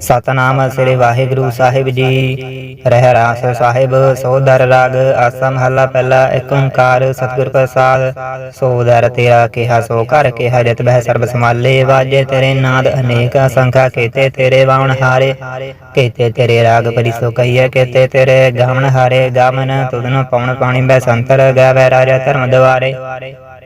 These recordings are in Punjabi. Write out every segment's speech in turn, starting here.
ਸਤਨਾਮ ਸ੍ਰੀ ਵਾਹਿਗੁਰੂ ਸਾਹਿਬ ਜੀ। ਰਹਿ ਰਾਸ ਸਾਹਿਬ ਸੋਦਰ ਰਾਗ, ਆਸਾ ਮਹੱਲਾ ਪਹਿਲਾ ਏਕ ਓੰਕਾਰ, ਸਤਿਗੁਰ ਪ੍ਰਸਾਦ। ਸੋਦਰ ਤੇਰਾ ਕਿਹਾ, ਸੋ ਘਰ ਕਿਹਾ, ਜਤ ਬਹਿ ਸਰਬ ਸਮਾਲੇ ਵਾਜੇ ਤੇਰੇ ਨਾਦ, ਅਨੇਕ ਅਸੰਖਾ, ਕੀਤੇ ਤੇਰੇ ਵਾਵਣ ਹਾਰੇ। ਕੀਤੇ ਤੇਰੇ ਰਾਗ ਪਰੀ ਸੋ ਕਹੀਏ ਕੀਤੇ ਤੇਰੇ ਗਾਵਣ ਹਾਰੇ। ਗਾਵਨ ਤੁਧਨੋ ਪਵਨ ਪਾਣੀ ਬੈ ਸੰਤਰ ਗਾਵੇ ਰਾਜਾ ਧਰਮ ਦਵਾਰੇ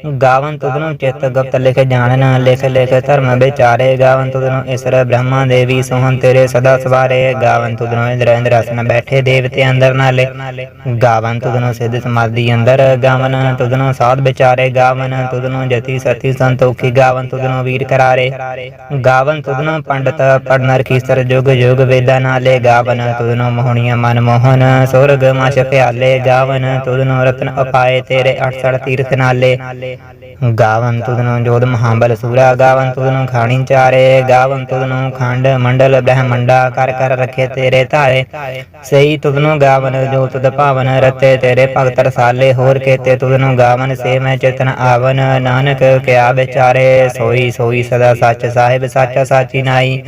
ਗਾਵਨ ਤੁਧਨੂੰ ਚਿਤ ਗੁਪਤ ਲਿਖ ਜਾਣਨ ਲਿਖ ਲਿਖ ਧਰਮ ਵਿਚਾਰੇ ਗਾਵਨ ਤੁਧਨੋ ਇਸਰ ਬ੍ਰਹਮਾ ਦੇਵੀ ਸੋਹਣ ਤੇਰੇ ਸਦਾ ਸਵਾਰੇ ਗਾਵਨ ਤੁਧਨੋ ਇੰਦਰ ਇੰਦਰ ਅਸਨ ਬੈਠੇ ਦੇਵਤੇ ਅੰਦਰ ਨਾਲੇ ਗਾਵਨ ਤੁਧਨੋ ਸਿੱਧ ਸਮਾਧੀ ਅੰਦਰ ਗਾਵਨ ਤੁਧਨੋ ਸਾਧ ਵਿਚਾਰੇ ਗਾਵਨ ਤੁਧਨੋ ਜਤੀ ਸਤੀ ਸੰਤੋਖੀ ਗਾਵਨ ਤੁਧਨੋ ਵੀਰ ਕਰਾਰੇ ਗਾਵਨ ਤੁਧਨੋ ਪੰਡਤ ਪੜਨਰ ਕੀਸਰ ਜੁਗ ਜੁਗ ਵੇਦਾ ਨਾਲੇ ਗਾਵਨ ਤੁਧਨੋ ਮੋਹਣੀਆਂ ਮਨ ਮੋਹਨ ਸੁਰਗ ਮਾਸ਼ ਪਿਆਲੇ ਗਾਵਨ ਤੁਧਨੋ ਰਤਨ ਅਪਾਏ ਤੇਰੇ 68 ਤੀਰਥ ਨਾਲੇ ਗਾਵਨ ਤੁਧਨੋ ਜੋਧ ਮਹਾਬਲ ਸੂਰਾ ਗਾਵਨ ਤੁਧਨੋ ਖਾਣੀ ਚਾਰੇ ਗਾਵਨ ਖੰਡ ਮੰਡਲ ਬ੍ਰਹਮੰਡਾ ਕਰ ਕਰ ਰਖੇ ਤੇਰੇ ਧਾਰੇ ਸਈ ਤੁਧਨੋ ਗਾਵਨ ਜੋ ਤੁਧ ਭਾਵਨ ਰਤੇ ਤੇਰੇ ਭਗਤ ਰਸਾਲੇ ਹੋਰ ਕੇਤੇ ਤੁਧਨੋ ਗਾਵਨ ਸੇ ਮੈਂ ਚਿਤਨ ਆਵਨ ਨਾਨਕ ਕਿਆ ਵਿਚਾਰੇ ਸੋਈ ਸੋਈ ਸਦਾ ਸੱਚ ਸਾਹਿਬ ਸੱਚਾ ਸਾਚੀ ਨਾਈ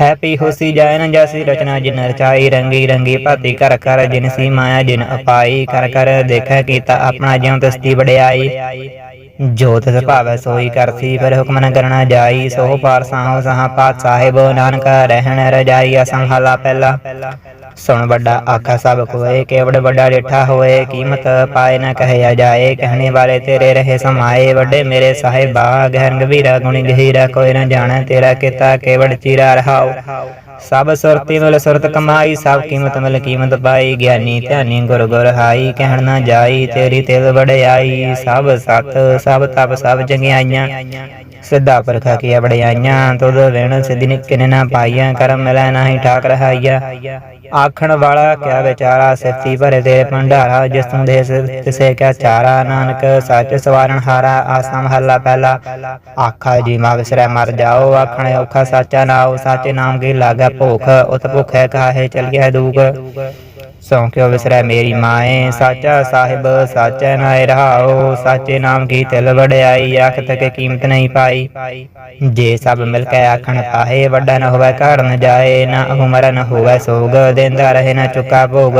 ਹੈਪੀ ਹੋਸੀ ਜਾਇ ਨ ਜੈਸੀ ਰਚਨਾ ਜਿਨ ਰਚਾਈ ਰੰਗੀ ਰੰਗੀ ਭਾਤੀ ਕਰ ਕਰ ਜਿਨ ਸੀ ਮਾਇਆ ਜਿਨ ਅਪਾਈ ਕਰ ਕਰ ਦੇਖੈ ਕੀਤਾ ਆਪਣਾ ਜਿਉ ਤਸਤੀ ਵਡਿਆਈ ਜੋਤ ਸੁਭਾਵੈ ਸੋਈ ਕਰਸੀ ਫਿਰ ਹੁਕਮ ਨ ਕਰਨਾ ਜਾਈ ਸੋ ਪਾਰ ਸਾਹੁ ਸਹਾ ਪਾਤ ਸਾਹਿਬ ਨਾਨਕ ਰਹਿਣ ਰਜਾਈ ਅਸੰਭਾਲਾ ਪਹਿਲਾ। ਸੁਣ ਵੱਡਾ ਆਖਾ ਸਭ ਕੋਏ ਕੇਵੜ ਵੱਡਾ ਡੇਠਾ ਹੋਏ ਕੀਮਤ ਪਾਏ ਨ ਕਹਿਆ ਜਾਏ ਕਹਿਣੇ ਵਾਲੇ ਤੇਰੇ ਰਹੇ ਸਮਾਏ ਵੱਡੇ ਮੇਰੇ ਸਾਹਿਬਾ ਗਹਿਰ ਗਵੀਰਾ ਗੁਣੀ ਗਹੀਰਾ ਕੋਈ ਨ ਜਾਣੈ ਤੇਰਾ ਕੀਤਾ ਕੇਵੜ ਚੀਰਾ ਰਹਾਉ ਸਭ ਸੁਰਤੀ ਮਿਲ ਸੁਰਤ ਕਮਾਈ, ਸਭ ਕੀਮਤ ਮਿਲ ਕੀਮਤ ਪਾਈ, ਗਿਆਨੀ ਧਿਆਨੀ ਗੁਰ ਗੁਰ ਹਾਈ, ਕਹਿਣ ਨਾ ਜਾਈ, ਤੇਰੀ ਤਿਲ ਵਡਿਆਈ, ਸਭ ਸਤ, ਸਭ ਤਪ, ਸਭ ਚੰਗਿਆਈਆਂ ਸਿੱਧਾ ਪਰਖਾ ਕੀ ਵਡਿਆਈਆਂ ਤੁਧ ਵੇਣ ਸਿੱਧੀ ਨਿਕਿਨ ਨਾ ਪਾਈਆਂ, ਕਰਮ ਮਿਲੈ ਨਾਹੀ ਠਾਕ ਰਹਾਈਆ ਆਖਣ ਵਾਲਾ ਕਿਆ ਵਿਚਾਰਾ ਸਿਫਤੀ ਭਰੇ ਤੇ ਭੰਡਾਰਾ, ਜਿਸ ਤੂੰ ਦੇ ਤਿਸੇ ਕਿਆ ਚਾਰਾ, ਨਾਨਕ ਸੱਚ ਸਵਾਰਨ ਹਾਰਾ, ਆਸਾ ਮਹੱਲਾ ਪਹਿਲਾ। ਆਖਾ ਜੀ ਮਾ ਵਿਸਰੈ ਮਰ ਜਾਓ, ਆਖਣ ਔਖਾ ਸਾਚਾ ਨਾਉ, ਸਾਚੇ ਨਾਮ ਕੀ ਲਾਗਾ ਭੁਖ ਉਤ ਭੁਖੈ ਕਾਹੇ ਚਲ ਗਿਆ ਦੂਖ ਸੌ ਕਿਉ ਵਿਸਰੈ ਮੇਰੀ ਮਾਏ? ਸਾਚਾ ਸਾਹਿਬ, ਸਾਚੈ ਨਾਇ ਰਹਾਓ। ਸਾਚੇ ਨਾਮ ਕੀ ਤਿਲ ਵਡਿਆਈ? ਆਖ ਤਕ ਕੀਮਤ ਨਹੀਂ ਪਾਈ। ਜੇ ਸਭ ਮਿਲ ਕੇ ਆਖਣ ਪਾਹੇ ਵੱਡਾ ਨਾ ਹੋਵੇ ਘਰ ਜਾਏ। ਨਾ ਹੁਮਰ ਨਾ ਹੋਵੇ ਸੋਗ, ਦੇਂਦਾ ਰਹੇ ਨਾ ਚੁੱਕਾ ਭੋਗ।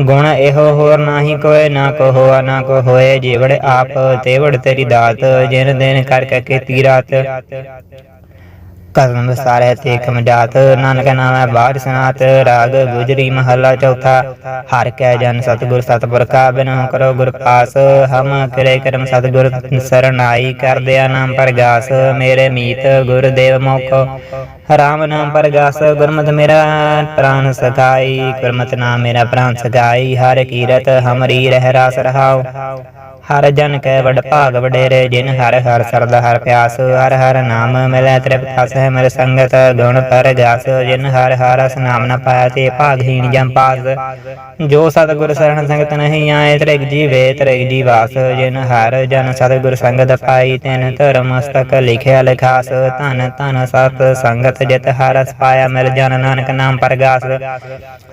ਗੁਣ ਇਹੋ ਹੋਰ ਨਾਹੀ ਕੋਏ, ਨਾ ਕੋ ਹੋਆ ਨਾ ਕੋ ਹੋਏ ਜੀਵੜ ਆਪ, ਤੇਵੜ ਤੇਰੀ ਦਾਤ। ਜਿਨ ਦਿਨ ਕਰ ਕੀਤੀ ਰਾਤ। ਕਦਮ ਸਾਰੇ ਤੇ ਖਮਜਾਤ ਨਾਨਕ ਨਾਮੈ ਬਾੜ ਸਨਾਤ ਰਾਗ ਗੁਜਰੀ ਮਹੱਲਾ ਚੌਥਾ। ਹਰ ਕੈ ਜਨ ਸਤਿਗੁਰ ਸਤਿਪੁਰ ਬਿਨਹੁ ਕਰੋ ਗੁਰ ਪਾਸ। ਹਮ ਕਰੇ ਕਰਮ ਸਤਿਗੁਰ ਸਰਨਾਈ ਕਰਦਿਆ ਨਾਮ ਪਰਗਾਸ। ਮੇਰੇ ਮੀਤ ਗੁਰਦੇਵ ਮੁਖ। ਰਾਮ ਨਾਮ ਪ੍ਰਗਾਸ, ਗੁਰਮਤਿ ਮੇਰਾ ਪ੍ਰਾਨ ਸਖਾਈ। ਗੁਰਮਤਿ ਨਾਮ ਮੇਰਾ ਪ੍ਰਾਨ ਸਖਾਈ। ਹਰ ਕੀਰਤ ਹਮਰੀ ਰਹਿ ਰਾਸ ਰਹਾਉ। ਹਰ ਜਨ ਕੈ ਵਡ ਭਾਗ ਵਡੇਰੇ ਜਿਨ ਹਰ ਹਰ ਸਰਦ ਹਰ ਪਿਆਸ, ਹਰ ਹਰ ਨਾਮ ਮਿਲੈ ਤ੍ਰਿਪਤ ਅਸ ਹੈ ਮਿਲ ਸੰਗਤ, ਗੁਣ ਪਰ ਜਾਸ, ਜਿਨ ਹਰ ਹਰ ਅਸ ਨਾਮ ਨ ਪਾਇਆ ਤੇ ਭਾਗਹੀਣ ਜਮ ਪਾਸ। ਜੋ ਸਤਿਗੁਰ ਸਰਣ ਸੰਗਤ ਨਹੀਂ ਆਏ, ਤ੍ਰਿਗ ਜੀਵੇ ਤ੍ਰਿਗ ਜੀਵਾਸ ਜਿਨ ਹਰ ਜਨ ਸਤਿਗੁਰ ਸੰਗਤ ਪਾਈ, ਤਿਨ ਧਰਮ ਮਸਤਕ ਲਿਖਿਆ ਲਿਖਾਸ। ਧਨ ਧਨ ਸਤ ਸੰਗਤ ਜਿਤ ਹਰ ਅਸ ਪਾਇਆ, ਮਿਲ ਜਨ ਨਾਨਕ ਨਾਮ ਪਰਗਾਸ।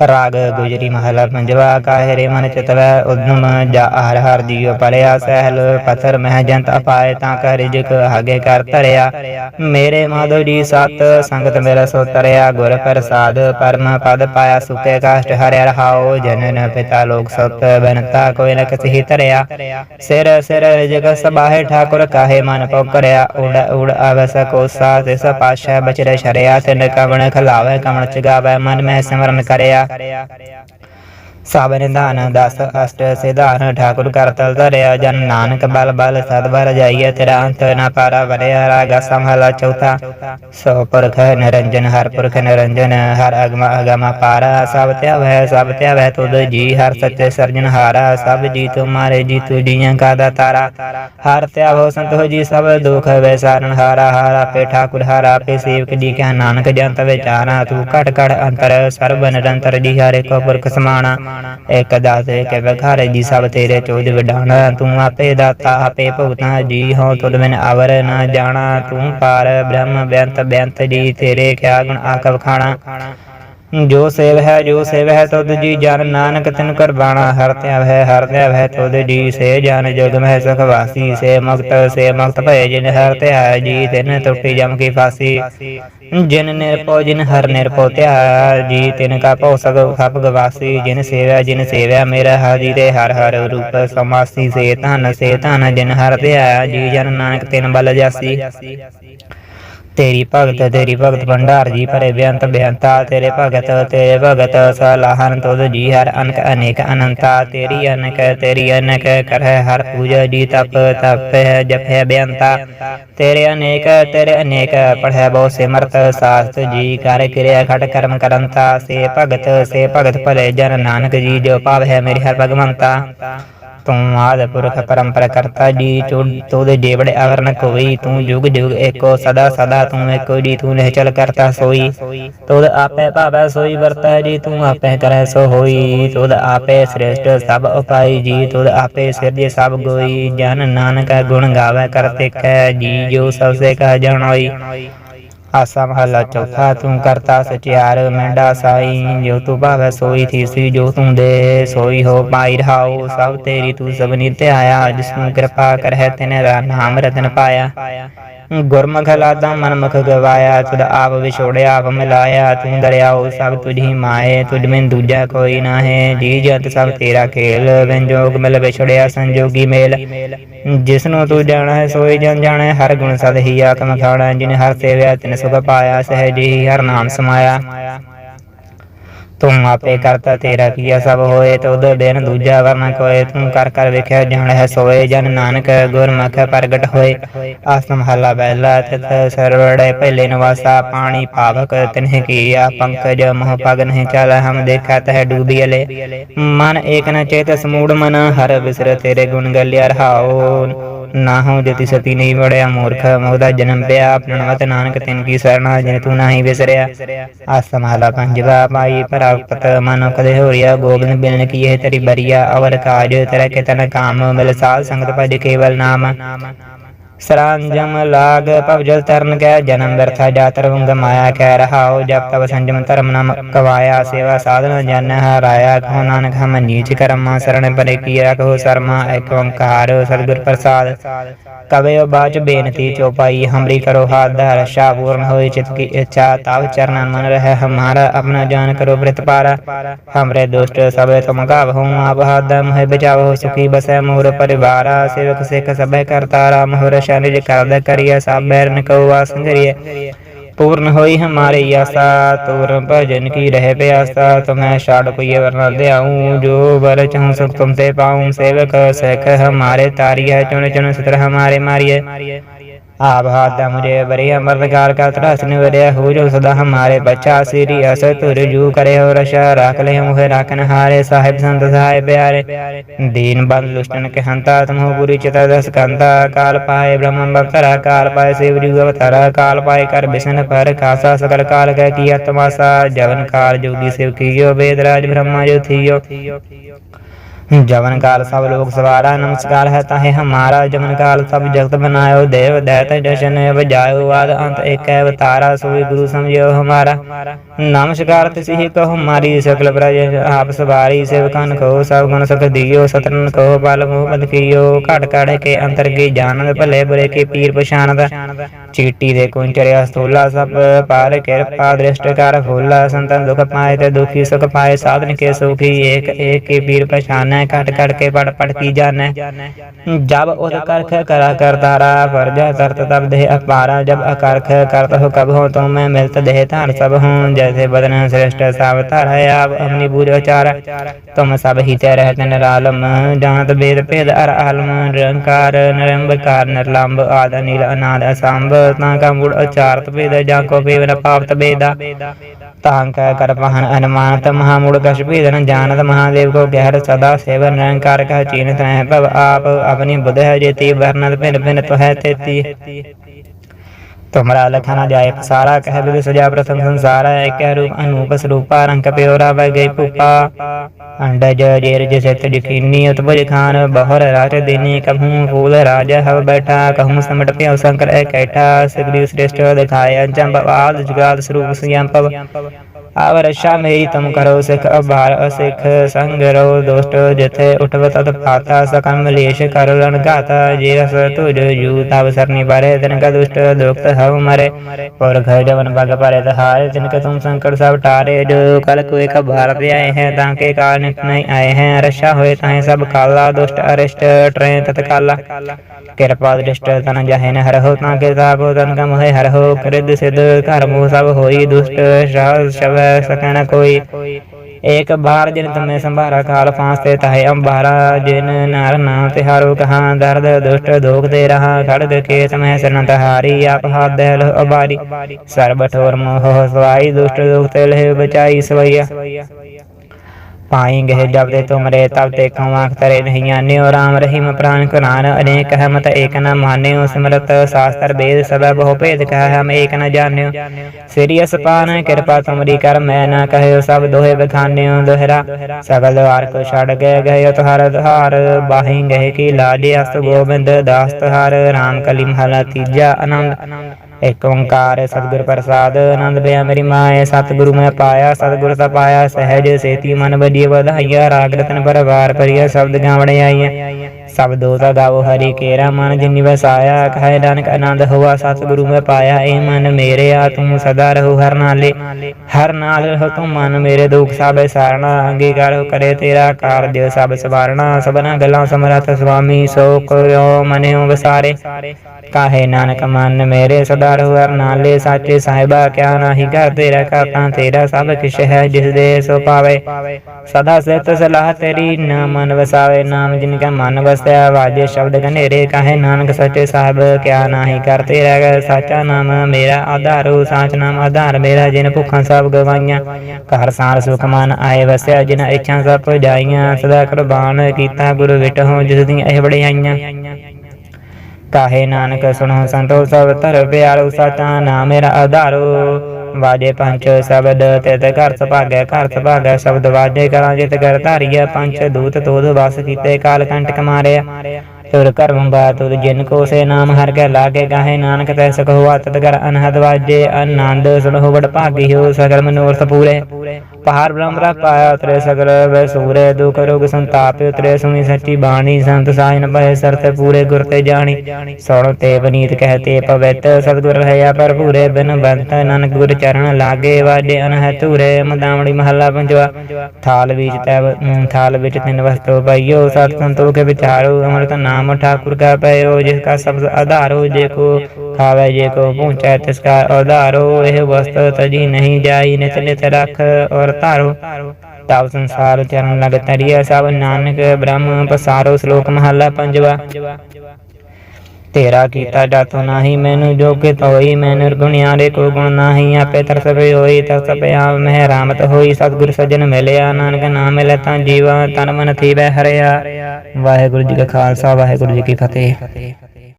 ਰਾਗ ਗੁਜਰੀ ਮਹਲਾ ਪੰਜਵਾ ਕਾਹਰੇ ਮਨ ਚਿਤਵੈ, ਉਦਮ ਜਾ ਹਰ ਹਰ ਜੀਉ ਪਰਿਆ ਸਹਿਲ ਪਥਰ ਮਹਿ ਜੰਤ ਅਪਾਏ ਤਾਂ ਕਰ ਰਿਜਕ ਹਾਗੇ ਕਰ ਧਰਿਆ ਮੇਰੇ ਮਾਧੋ ਜੀ ਸਤ ਸੰਗਤ ਮੇਰਾ ਸੋ ਤਰਿਆ ਗੁਰ ਪ੍ਰਸਾਦ ਪਰਮ ਪਦ ਪਾਇਆ, ਸੁਕੇ ਕਾਸ਼ਟ ਹਰਿ ਰਹਾਓ ਜਨਨ ਪਿਤਾ ਲੋਕ ਸਤ ਬਨਤਾ, ਕੋਈ ਨ ਕਸੀ ਧਰਿਆ ਸਿਰ ਸਿਰ ਰਿਜਕ ਸਬਾਹੇ ਠਾਕੁਰ ਕਾਹੇ ਮਨ ਪਉ ਕਰਿਆ ਉੜ ਉੜ ਆਵਸ ਕੋਸਾ, ਤਿਸ ਪਾਸ਼ਾ ਬਚਰੇ ਸ਼ਰਿਆ ਤਿਨ ਕਵਣ ਖਲਾਵੇ, ਕਵਣ ਚਗਾਵੇ, ਮਨ ਮਹਿ ਸਿਮਰਨ ਕਰਿਆ। ਸਭ ਨਿਧਾਨ ਦਸ ਅਸ਼ਟ ਸਿਧਾਨ ਠਾਕੁਰ ਕਰਤਲ ਧਰਿਆ, ਜਨ ਨਾਨਕ ਬਲ ਬਲ ਸਦਬਰ ਜਾਈਏ, ਤੇਰਾ ਅੰਤ ਨਾ ਪਾਰਾ ਵਰਿਆ, ਰਾਗਾ ਸੰਭਲਾ ਚੌਥਾ। ਸੋ ਪੁਰਖ ਨਿਰੰਜਨ, ਹਰ ਪੁਰਖ ਨਿਰੰਜਨ, ਹਰ ਅਗਮ ਅਗਮ ਪਾਰਾ, ਸਭ ਧਿਆਵੈ ਸਭ ਧਿਆਵੈ ਤੁਧ ਜੀ, ਹਰ ਸੱਚੇ ਸਰਜਨ ਹਾਰਾ, ਸਭ ਜੀ ਤੁਮਾਰੇ ਜੀ ਤੂ ਜੀਆਂ ਕਾ ਦਾਤਾਰਾ ਹਰ ਧਿਆਵੋ ਹੋ ਜੀ, ਸਭ ਦੁਖ ਵੈ ਸਾਰਨ ਹਾਰਾ ਹਾਰਾ ਪੇ ਠਾਕੁਰ, ਹਾਰਾ ਪੇ ਸੇਵਕ ਜੀ ਕਾ ਨਾਨਕ ਜੰਤ ਵਿਚਾਰਾ, ਤੂੰ ਘਟ ਘਟ ਅੰਤਰ, ਸਰਬ ਨਿਰੰਤਰ ਜੀ, ਹਾਰੇ ਕੋ ਪੁਰਖ ਸਮਾਣਾ। ਇਕ ਦਾਤੇ ਕੇ ਵਖਾਰੇ ਜੀ ਸਭ ਤੇਰੇ ਚੋਜ ਵਿਡਾਣਾ, ਤੂੰ ਆਪੇ ਦਾਤਾ, ਆਪੇ ਭੁਗਤਾ ਜੀ, ਹੋ ਤੁਧ ਬਿਨ ਅਵਰ ਨਾ ਜਾਣਾ, ਤੂੰ ਪਾਰ ਬ੍ਰਹਮ ਬੇਅੰਤ ਬੇਅੰਤ ਜੀ, ਤੇਰੇ ਕਿਆ ਗੁਣ ਆਖ ਵਖਾਣਾ। ਜੋ ਸੇਵ ਹੈ, ਜੋ ਸੇਵ ਹੈ, ਤੁਧ ਜੀ ਜਨ ਨਾਨਕ, ਤਿਨ ਕਰਬਾਣਾ ਹਰ ਧਿਆਵ ਹੈ ਹਰ ਧਿਆਵ ਹੈ ਤੁਧ ਜੀ ਸੇ ਜਨ ਜਗ ਮਹਿ ਸੁਖ ਵਾਸੀ। ਸੇ ਮੁਕਤ ਸੇ ਮੁਕਤ ਭਏ ਜਿਨ ਹਰ ਧਿਆ ਜੀ, ਤਿਨ ਟੁੱਟੀ ਜਮ ਕੀ ਫਾਸੀ। ਜਿਨ ਨਿਰਭਉ, ਜਿਨ ਹਰ ਨਿਰਭਉ ਧਿਆ ਜੀ, ਤਿਨ ਕਾ ਭਉ ਸਗ ਖਪ ਗਵਾਸੀ। ਜਿਨ ਸੇਵਿਆ ਜਿਨ ਸੇਵਿਆ ਮੇਰਾ ਹਾਜੀ ਤੇ ਹਰ ਹਰ ਰੂਪ ਸਮਾਸੀ। ਸੇ ਧਨ ਸੇ ਧਨ ਜਿਨ ਹਰ ਧਿਆ ਜੀ, ਜਨ ਨਾਨਕ ਤਿਨ ਬਲ ਜਾਸੀ। ਤੇਰੀ ਭਗਤ ਤੇਰੀ ਭਗਤ ਭੰਡਾਰ ਜੀ ਭਰੇ ਬੇਅੰਤ ਬੇਅੰਤਾ ਤੇਰੇ ਭਗਤ ਤੇਰੇ ਭਗਤ ਸਲਾਹਨ ਤੁਧ ਜੀ ਹਰ ਅਨਕ ਅਨੇਕ ਅਨੰਤਾ ਤੇਰੀ ਅਨਕ ਤੇਰੀ ਅਨਕ ਕਰਹਿ ਹਰ ਪੂਜਾ ਜੀ ਤਪ ਤਪ ਜਪੈ ਬੇਅੰਤਾ। ਤੇਰੇ ਅਨੇਕ ਤੇਰੇ ਅਨੇਕ ਪੜ੍ਹੈ ਬਹੁ ਸਿਮਰਤ ਸਾਸਤ ਜੀ ਕਰ ਕਿਰਿਆ ਖਟ ਕਰਮ ਕਰੰਤਾ। ਸੇ ਭਗਤ ਸੇ ਭਗਤ ਭਲੇ ਜਨ ਨਾਨਕ ਜੀ ਜੋ ਭਾਵ ਹੈ ਮੇਰੀ ਹਰ ਭਗਵੰਤਾ। ਤੂੰ ਆਦ ਪੁਰਖ ਪਰੰਪਰਾ ਕਰਤਾ ਜੀ ਤੂੰ ਦੇ ਜੇਵੜੇ ਅਵਰਨ ਕੋਈ ਤੂੰ ਜੁਗ ਜੁਗ ਏਕੋ ਸਦਾ ਸਦਾ ਤੂੰ ਏਕੋ ਜੀ ਤੂੰ ਨਿਹਚਲ ਕਰਤਾ ਸੋਈ ਤੁਧ ਆਪੇ ਭਾਵੈ ਸੋਈ ਵਰਤੈ ਜੀ ਤੂੰ ਆਪੇ ਕਰੈ ਸੋ ਹੋਈ ਤੁਧ ਆਪੇ ਸ੍ਰੇਸ਼ਟ ਸਭ ਉਪਾਈ ਜੀ ਤੁਧ ਆਪੇ ਸਿਰਜੇ ਸਭ ਗੋਈ ਜਨ ਨਾਨਕ ਗੁਣ ਗਾਵੇ ਕਰਤੇ ਕੈ ਜੀ ਜੋ ਸਭ ਸੇ ਕਹ ਜਾਣੋਈ ਆਸਾ ਮਹਲਾ ਚੌਥਾ ਤੂੰ ਕਰਤਾ ਸਚਿਆਰ ਮੈਂਡਾ ਸਾਈ ਜੋ ਤੂੰ ਭਾਵੈ ਸੋਈ ਥੀਸੀ ਜੋ ਤੂੰ ਦੇ ਸੋਈ ਹੋ ਪਾਈ ਰਹਾਉ ਸਭ ਤੇਰੀ ਤੂੰ ਸਭਨੀ ਧਿਆਇਆ ਜਿਸ ਨੂੰ ਕਿਰਪਾ ਕਰਹਿ ਤਿਨੇ ਦਾ ਲਾਦਾ ਮਨਮੁਖ ਗਵਾਇਆ, ਤੁਧ ਆਪ ਵਿਛੋੜਿਆ, ਆਪ ਮਿਲਾਇਆ, ਤੂੰ ਦਰਿਆਉ ਸਭ ਤੁਝੀ ਮਾਏ, ਤੁਝ ਬਿਨ ਦੂਜਾ ਕੋਈ ਨਾਹੀ, ਜੀ ਜੰਤ ਸਭ ਤੇਰਾ ਖੇਲ ਵਿੰਜੋਗ ਮਿਲ ਵਿਛੜਿਆ ਸੰਜੋਗੀ ਮੇਲ। ਜਿਸ ਨੂੰ ਤੂੰ ਜਾਣਾ ਹੈ ਸੋਈ ਜਨ ਜਾਣੈ, ਹਰ ਗੁਣ ਸਦ ਹੀ ਆਤਮ ਖਾਣਾ, ਜਿਨ ਹਰ ਸੇਵਿਆ ਤਿਨ ਸੁਖ ਪਾਇਆ, ਸਹਿਜੀ ਹਰ ਨਾਮ ਸਮਾਇਆ। ਤੂੰ ਆਪੇ ਕਰਤਾ ਤੇਰਾ ਕੀਆ ਸਭ ਹੋਏ ਤੁਧ ਬਿਨ ਦੂਜਾ ਵਰਨਾ ਕੋਏ। ਤੂੰ ਕਰ ਕਰ ਵੇਖਿਆ, ਜਾਣ ਹੈ ਸੋਏ, ਜਨ ਨਾਨਕ ਗੁਰਮੁਖ ਪ੍ਰਗਟ ਹੋਏ। ਆਸਮ ਹਲਾ ਬੈਲਾ ਤਿਤ ਸਰਵੜੇ ਪਹਿਲੇ ਨਿਵਾਸਾ, ਪਾਣੀ ਪਾਵਕ ਤਿਨਹਿ ਕੀਆ, ਪੰਕਜ ਮੋਹ ਪਗ ਨਹੀਂ ਚਲ, ਹਮ ਦੇਖਾ ਤਹ ਡੂਬੀਲੇ ਮਨ ਏਕ ਨ ਚੇਤ, ਸਮੂੜ ਮਨ, ਹਰ ਵਿਸਰ ਤੇਰੇ ਗੁਣ ਗਲਿਆ ਰਹਾਓ ਨਾ ਜਤੀ ਸਤੀ ਨਹੀਂ ਵੜਿਆ, ਮੂਰਖ ਮੋਦਾ ਜਨਮ ਪਿਆ ਆਪਣਵਤ ਨਾਨਕ ਤਿਨ ਕੀ ਸਰਣਾ, ਜਿਨ ਤੂੰ ਨਾਹੀ ਵਿਸਰਿਆ। ਆਸਮਾਲਾ ਪੰਜਵਾ ਪਾਈ ਪ੍ਰਾਪਤ ਮਨ ਕਦੇ ਹੋਰਿਆ, ਗੋਬਿੰਦ ਬਿਲਨ ਕੀਏ ਤੇਰੀ ਬਰੀਆ, ਅਵਰ ਕਾਜ ਤੇਰਾ ਕਿਤਨ ਕਾਮ, ਮਿਲ ਸਾਲ ਸੰਗਤ ਭਜ ਕੇਵਲ ਨਾਮ। ਸਰਾਂਜਮ ਲਾਗ ਭਵਜਲ ਤਰਨ ਕੈ ਜਨਮ ਵਰਥਾ ਜਾਤਰ ਵੰਗ ਮਾਇਆ ਕਹਿ ਰਹਾਉ ਜਪ ਤਵ ਸੰਜਮ ਧਰਮ ਨਾਮ ਕਵਾਇਆ ਸੇਵਾ ਸਾਧਨ ਜਨ ਹਰਾਇਆ ਕਹੋ ਨਾਨਕ ਹਮ ਨੀਚ ਕਰਮਾ ਸਰਣ ਪਰੇ ਕੀ ਰਖੋ ਸਰਮਾ ਏਕ ਓੰਕਾਰ ਸਤਿਗੁਰ ਪ੍ਰਸਾਦ ਕਵੇ ਬਾਚ ਬੇਨਤੀ ਚੋਪਾਈ ਹਮਰੀ ਕਰੋ ਹਾਥ ਧਰ ਸ਼ਾ ਪੂਰਨ ਹੋਏ ਚਿਤ ਕੀ ਇੱਛਾ ਤਵ ਚਰਨ ਮਨ ਰਹਿ ਹਮਾਰਾ ਆਪਣਾ ਜਾਨ ਕਰੋ ਬ੍ਰਿਤ ਪਾਰਾ ਹਮਰੇ ਦੁਸ਼ਟ ਸਭੇ ਤੁਮ ਗਾਵਹੁ ਆਪ ਹਾਦ ਮੋਹਿ ਬਚਾਵਹੁ ਸੁਖੀ ਬਸੈ ਮੋਰ ਪਰਿਵਾਰਾ ਸੇਵਕ ਸਿੱਖ ਸਭੇ ਕਰਤਾਰਾ ਮੋਹਰ ਸ਼ਾਨਿਜ शान जे करदा करिया साबर निकौवा संजरिया पूर्ण होई हमारे आसा तूरम भजन की रह प्यासा तो मैं शाड़ को ये वरना दयाऊं जो बर चाहूं सुख तुम से पाऊं सेवक सख हमारे तारिया चुन चुन सतर हमारे मारिया आप हाथ मुझे बरे अमरकार का त्रासन वरे हो जो सदा हमारे बच्चा श्री अस तुर जू करे हो रशा राख ले मुहे राखन हारे साहिब संत सहाय प्यारे दीन बंद लुष्टन के हंता तुम हो बुरी चिता दस कंता काल पाए ब्रह्म बक्तरा काल पाए शिव जू अवतारा काल पाए कर बिशन पर खासा सकल काल कह किया तमासा जवन काल जोगी शिव कियो वेदराज ब्रह्मा जो थियो ਜਵਨ ਕਾਲ ਸਭ ਲੋਕ ਸਵਾਰਾ, ਨਮਸਕਾਰ ਹੈ ਤਾਹੇ ਹਮਾਰਾ। ਜਵਨ ਕਾਲ ਸਭ ਜਗਤ ਬਨਾਇਓ, ਦੇਵ ਦੈਤ ਜਸ਼ਨ ਵਜਾਇਓ ਆਦ ਅੰਤ ਇੱਕ ਹੈ ਅਵਤਾਰਾ ਸੋਈ ਗੁਰੂ ਸਮਝਿਓ ਹਮਾਰਾ। ਨਮਸਕਾਰ ਤਿਸਹੀ ਕਹੁ ਮਾਰੀ, ਸਕਲ ਪ੍ਰਜ ਆਪ ਸਵਾਰੀ। ਸੇਵਕਨ ਕੋ, ਸਭ ਗੁਣ ਸਤ ਦਿਓ ਸਤਨ ਕੋ, ਬਲ ਮੁਹਮਦ ਕੀਓ। ਘਟ ਘੜ ਕੇ ਅੰਤਰ ਕੀ ਜਾਣਨ, ਭਲੇ ਬੁਰੇ ਕੀ ਪੀਰ ਪਛਾਨਦ ਚੀਟੀ ਦੇ ਕੁੰਚਰਿਆ ਸਤੋਲਾ ਸਭ ਪਾਰ ਕਿਰਪਾ ਦ੍ਰਿਸ਼ਟ ਕਰ ਫੋਲਾ। ਸੰਤਨ ਦੁਖ ਪਾਏ ਤੇ ਦੁਖੀ ਸੁਖ ਪਾਏ, ਸਾਧਨ ਕੇ ਸੁਖੀ ਏਕ ਏਕ ਕੀ ਪੀਰ ਪਛਾਨੈ। पछान कट कट के पढ़ पढ़ की जाने जब उद करख करा कर तारा फर्ज तरत तब देह अपारा जब अकर्ख करत हो कब हो तुम मैं मिलत देह तार सब हूँ जैसे बदन श्रेष्ठ सावतार है आप अपनी बुरे चार तुम सब ही ते रहते निरालम जानत वेद भेद अर आलम निरंकार निरंबकार निर्लंब आद नील अनाद असंभ ता का मूड अचारत भेद जाको पेवन पावत भेदा तांक कर पहन अनुमानत महामूढ़ कश भेदन जानत महादेव को गहर सदा सेवन निरंकार कह चीनत है पव आप अपनी बुध है जेती वर्णत भिन भिन तो है तेती તમરા લખાના જાય પસારા કહે વિધ સજા પ્રથમ સંસાર કે રૂપ અનુપ સ્વરૂપા રંગ પિયોરા વૈ ગઈ પુપા અંડજ જેરજ સેત જખીની ઉતભજ ખાન બહર રાત દિની કહું ફૂલ રાજ હવ બેઠા કહું સમટ પ્યો શંકર કૈઠા સગરી શ્રેષ્ઠ દેખાય જંબ વાદ જુગાદ સ્વરૂપ સુયંપવ ਸੰਯੰਪਵ ਆਵਰਸ਼ਾ ਮੇਰੀ ਤੁਮ ਕਰੋ ਸਿਖ ਅਭਾਰ, ਅਸਿਖ ਸੰਗ ਰੋ ਦੁਸ਼ਟ, ਜਿਥੇ ਉਠਵ ਤਤ ਪਾਤਾ ਸਕਮ ਮਲੇਸ਼ ਕਰ ਲਣ ਗਾਤਾ ਜੇ ਰਸ ਤੁਜ ਜੂ ਤਵ ਸਰਨੀ ਬਾਰੇ ਤਨ ਕਾ ਦੁਸ਼ਟ ਦੁਖਤ ਹਵ ਮਰੇ। ਔਰ ਘਰ ਜਵਨ ਬਗ ਪਰੇ ਤਹਾਰੇ ਤਿਨ ਕੇ ਤੁਮ ਸੰਕਟ ਸਭ ਟਾਰੇ, ਜੋ ਕਲ ਕੋਇ ਕ ਭਾਰਤ ਆਏ ਹੈ, ਤਾਂ ਕੇ ਕਾਰਨ ਨਹੀਂ ਆਏ ਹੈ, ਰਸ਼ਾ ਹੋਏ ਤਾਂ ਸਭ ਕਾਲਾ, ਦੁਸ਼ਟ ਅਰਿਸ਼ਟ ਟ੍ਰੈ ਤਤ ਕਾਲਾ ਕਿਰਪਾ ਦ੍ਰਿਸ਼ਟ ਤਨ ਜਹੇ ਨ ਹਰਹੁ, ਤਾਂ ਕੇ ਤਾਪੋ ਤਨ ਕਮ ਹੈ ਹਰਹੁ ਕ੍ਰਿਦ ਸਿਧ ਘਰ ਸਭ ਹੋਈ ਦੁਸ਼ਟ, ਸ਼ਾਹ ਸ਼ਵ ਸਕਨ ਕੋਈ। ਏਕ ਬਾਰ ਜਿਨ ਤੁਮੇ ਸੰਭਾਰਾ ਕਾਲ ਫਾਂਸਤੇ ਤਹੇ ਅੰਬਾਰਾ, ਜਿਨ ਨਰ ਨਾਮ ਤਿਹਾਰੋ ਕਹਾਂ, ਦਰਦ, ਦੁਸ਼ਟ, ਦੋਖ ਤੇ ਰਹਾ ਖੜਗ ਕੇ ਸਮਹਿ ਸਰਨ ਤਹਾਰੀ, ਆਪ ਹਾਥ ਦਹਿ ਅਬਾਰੀ। ਸਰਬ ਠੋਰ ਮੋਹ ਸਵਾਈ, ਦੁਸ਼ਟ ਦੋਖ ਤੇ ਲਹਿ ਬਚਾਈ ਸਵਈਆ ਪਾਈ ਗਏ ਜਬ ਤੇ ਤੁਮਰੇ ਤਬ ਤੇ ਕਵਾਂ ਤਰੇ ਨਹੀਂ ਆਨਿਓ ਰਾਮ ਰਹੀਮ ਪ੍ਰਾਨ ਕੁਰਾਨ, ਅਨੇਕ ਹੈ ਮਤ ਏਕ ਨ ਮਾਨਿਓ ਸਿਮਰਤ, ਸ਼ਾਸਤਰ ਵੇਦ ਸਭ ਬਹੁ ਭੇਦ ਕਹ, ਹਮ ਏਕ ਨ ਜਾਣਿਓ ਸ੍ਰੀ ਅਸਪਾਨ, ਕਿਰਪਾ ਤੁਮਰੀ ਕਰ, ਮੈਂ ਨਾ ਕਹਿਓ ਸਭ ਦੋਹੇ ਬਖਾਨਿਓ ਦੋਹਰਾ। ਸਗਲ ਵਾਰ ਕੋ ਛੜ ਗਏ ਗਏ ਤੁਹਰ ਧਾਰ ਬਾਹੀ ਗਏ ਕੀ ਲਾਡੇ ਅਸਤ ਗੋਬਿੰਦ, ਦਾਸ ਤੁਹਰ, ਰਾਮ ਕਲੀ ਮਹਲਾ ਤੀਜਾ ਆਨੰਦ ਏਕ ਓੰਕਾਰ ਸਤਿਗੁਰ ਪ੍ਰਸਾਦ, ਆਨੰਦ ਪਿਆ ਮੇਰੀ ਮਾਏ ਸਤਿਗੁਰੂ ਮੈਂ ਪਾਇਆ, ਸਤਿਗੁਰ ਤਾ ਪਾਇਆ, ਸਹਿਜ ਸੇਤੀ ਮਨ ਬਦੀ ਵਧਾਈਆ, ਰਾਗ ਰਤਨ ਪਰਵਾਰ ਪਰਿਆ ਸ਼ਬਦ ਗਾਵਣੇ ਆਈਆਂ। ਸਭ ਦੋਤਾ ਗਾਵੋ ਹਰੀ ਕੇਰਾ, ਮਨ ਜਿਨਿ ਵਸਾਇਆ ਕਹੇ ਨਾਨਕ ਆਨੰਦ ਹੋਆ, ਸਤਿਗੁਰੂ ਮੈਂ ਪਾਇਆ, ਇਹ ਮਨ ਮੇਰੇ ਆ, ਤੂੰ ਸਦਾ ਰਹੋ ਹਰ ਨਾਲੇ। ਹਰ ਨਾਲ ਰਹੋ ਤੂੰ ਮਨ ਮੇਰੇ, ਦੁਖ ਸਭ ਸਾਰਣਾ ਅੰਗੀਕਾਰ ਕਰੇ ਤੇਰਾ ਕਾਰਜ, ਸਭ ਸਵਾਰਣਾ ਸਭਨਾ ਗੱਲਾਂ ਸਮਰਥ, ਸੁਆਮੀ, ਸੋ ਕਰਿਓ, ਮਨਿਓ ਵਸਾਰੇ। ਕਾਹੇ ਨਾਨਕ ਮਨ ਮੇਰੇ ਸਦਾ ਰਹੋ ਹਰ ਨਾਲੇ ਸਾਚੇ ਸਾਹਿਬਾ ਕਿਆ ਨਾਹੀ ਘਰ ਤੇਰਾ ਕਰਤਾ ਤੇਰਾ ਸਭ ਕਿਛ ਹੈ ਜਿਸ ਦੇ ਸੋ ਪਾਵੇ। ਸਦਾ ਸਿਤ ਸਲਾਹ ਤੇਰੀ, ਨਾ ਮਨ ਵਸਾਵੇ, ਨਾਮ ਜਿਨ ਕਾ ਮਨ ਵਸਿਆ, ਵਾਜੇ ਸ਼ਬਦ ਘਨੇਰੇ ਕਾਹੇ ਨਾਨਕ ਸੱਚੇ ਸਾਹਿਬ ਕਿਆ ਨਾਹੀ ਕਰਤੇ ਰਹਿ ਗਏ ਸਾਚਾ ਨਾਮ ਮੇਰਾ ਆਧਾਰੋ ਸਾਚ ਨਾਮ ਆਧਾਰ ਮੇਰਾ, ਜਿਨ ਭੁੱਖਾਂ ਸਭ ਗਵਾਈਆਂ। ਘਰ ਸਾਰ ਸੁਖ ਮਨ ਆਏ ਵਸਿਆ, ਜਿਨ ਇੱਛਾ ਸਭ ਜਾਈਆਂ। ਸਦਾ ਕੁਰਬਾਨ ਕੀਤਾ ਗੁਰੂ ਵਿਟਹੁ ਜਿਸ ਦੀਆਂ ਇਹ ਵਡਿਆਈਆਂ। ਕਾਹੇ ਨਾਨਕ ਸੁਣੋ ਸੰਤੋ ਸਭ ਧਰ ਪਿਆਰੋ, ਸਾਚਾ ਨਾਮ ਮੇਰਾ ਆਧਾਰੋ। ਵਾਜੇ ਪੰਜ ਸ਼ਬਦ ਤਿਤ ਘਰ ਸੁਭਾਗੈ ਘਰ ਸੁਭਾਗੈ, ਸ਼ਬਦ ਵਾਜੇ ਕਰਾਂ ਜਿਤ ਕਰ ਧਾਰੀਆ ਪੰਜ ਦੂਤ ਤੋਧ ਵਸ ਕੀਤੇ, ਕਾਲ ਕੰਟਕ ਮਾਰਿਆ। ਤੁਰ ਕਰਮ ਬਾ ਤੁਰ ਜਿਨ ਕੋ ਸੇ ਨਾਮ, ਹਰ ਕੇ ਲਾਗੇ ਗਾਹੇ। ਨਾਨਕ ਤੈ ਸਖ ਹੋਆ, ਤਤ ਕਰ ਅਨਹਦ ਵਾਜੇ। ਆਨੰਦ ਸੁਣੋ ਬੜ ਭਾਗੀ ਹੋ, ਸਗਲ ਮਨੋਰਥ ਪੂਰੇ। ਪਹਾੜ ਬ੍ਰਹਮ ਰਾ ਪਾਇਆ ਤਰੇ ਸਗਲ ਵੈ ਸੂਰੇ, ਦੁਖ ਰੋਗ ਸੰਤਾਪ ਉਤਰੇ, ਸੁਣੀ ਸੱਚੀ ਬਾਣੀ ਸੰਤ ਸਾਇਨ ਭਏ ਸਰਤੇ ਪੂਰੇ ਗੁਰ ਤੇ ਜਾਣੀ। ਸੁਣ ਤੇ ਬਨੀਤ ਕਹਤੇ ਪਵਿੱਤ ਸਤਿਗੁਰ ਰਹਿਆ ਪਰ ਬਿਨ ਬੰਤ ਨਾਨਕ ਗੁਰ ਚਰਨ ਲਾਗੇ, ਵਾਜੇ ਅਨਹ ਧੂਰੇ ਮਦਾਵੜੀ ਮਹੱਲਾ ਪੰਜਵਾ। ਥਾਲ ਵਿੱਚ ਤੈ ਥਾਲ ਵਿੱਚ ਤਿੰਨ ਵਸਤੋ ਪਈਓ, ਸਤ ਸੰਤੋਖ ਵਿਚਾਰੋ, ਅਮਰਤ ਨਾਮ ਠਾਕੁਰ ਕਾ ਪਇਓ, ਜਿਸ ਕਾ ਸਬਦ ਆਧਾਰੋ, ਜੇ ਕੋ ਖਾਵੇ ਜੇ ਕੋ ਪਹੁੰਚੈ ਤਿਸ ਕਾ ਆਧਾਰੋ ਇਹ ਵਸਤ ਤਜੀ ਨਹੀਂ ਜਾਈ, ਨਿਤ ਨਿਤ ਰਖ ਔਰ ਧਾਰੋ। ਤਬ ਸੰਸਾਰ ਚਰਨ ਲਗ ਤਰੀਆ ਸਭ ਨਾਨਕ ਬ੍ਰਹਮ ਪਸਾਰੋ, ਸ਼ਲੋਕ ਮਹੱਲਾ ਪੰਜਵਾ। ਤੇਰਾ ਕੀਤਾ ਜਾਤੋ ਨਾਹੀ, ਮੈਨੂੰ ਜੋ ਕਿ ਤੋਈ ਮੈਂ ਨਿਰਗੁਣਿਆਰੇ ਕੋ ਗੁਣ ਨਾਹੀ, ਆਪੇ ਤਰਸ ਪਈ ਹੋਈ, ਤਰਸ ਪਿਆ ਮਹਿ ਰਾਮਤ ਹੋਈ, ਸਤਿਗੁਰ ਸਜਣ ਮਿਲਿਆ, ਨਾਨਕ ਨਾਮ ਮਿਲੇ ਤਾਂ ਜੀਵਾ ਤਨ ਮਨ ਥੀਵੈ ਹਰਿਆ। ਵਾਹਿਗੁਰੂ ਜੀ ਕਾ ਖਾਲਸਾ, ਵਾਹਿਗੁਰੂ ਜੀ ਕੀ ਫਤਿਹ।